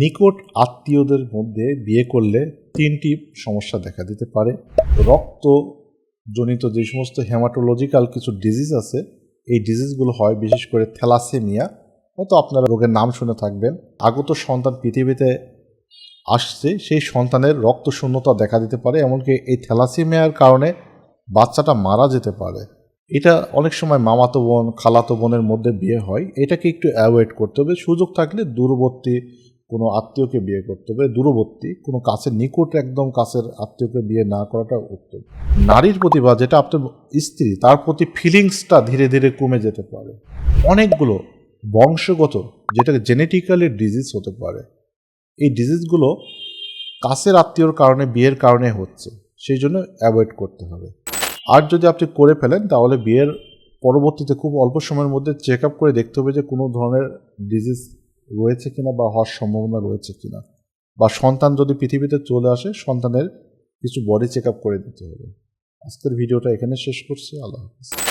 নিকট আত্মীয়দের মধ্যে বিয়ে করলে তিনটি সমস্যা দেখা দিতে পারে। রক্ত জনিত যে সমস্ত হেমাটোলজিক্যাল কিছু ডিজিজ আছে, এই ডিজিজগুলো হয় বিশেষ করে থ্যালাসেমিয়া হয়তো আপনারা রোগের নাম শুনে থাকবেন। আগত সন্তান পৃথিবীতে আসছে, সেই সন্তানের রক্ত শূন্যতা দেখা দিতে পারে, এমনকি এই থ্যালাসেমিয়ার কারণে বাচ্চাটা মারা যেতে পারে। এটা অনেক সময় মামাতো বোন, খালাতো বোনের মধ্যে বিয়ে হয়। এটাকে একটু অ্যাভয়েড করতে হবে। সুযোগ থাকলে দূরবর্তী কোনো আত্মীয়কে বিয়ে করতে হবে, দূরবর্তী, কোনো কাছের নিকট একদম কাছের আত্মীয়কে বিয়ে না করাটা উত্তম। নারীর প্রতি বা যেটা আপনার স্ত্রী, তার প্রতি ফিলিংসটা ধীরে ধীরে কমে যেতে পারে। অনেকগুলো বংশগত, যেটাকে জেনেটিক্যালি ডিজিজ হতে পারে। এই ডিজিজগুলো কাছের আত্মীয়র কারণে, বিয়ের কারণে হচ্ছে, সেই জন্য অ্যাভয়েড করতে হবে। আর যদি আপনি করে ফেলেন, তাহলে বিয়ের পরবর্তীতে খুব অল্প সময়ের মধ্যে চেক আপ করে দেখতে হবে যে কোনো ধরনের ডিজিজ রয়েছে কিনা বা হওয়ার সম্ভাবনা রয়েছে কিনা। বা সন্তান যদি পৃথিবীতে চলে আসে, সন্তানের কিছু বডি চেক আপ করে দিতে হবে। আজকের ভিডিওটা এখানে শেষ করছি। আল্লাহ হাফিজ।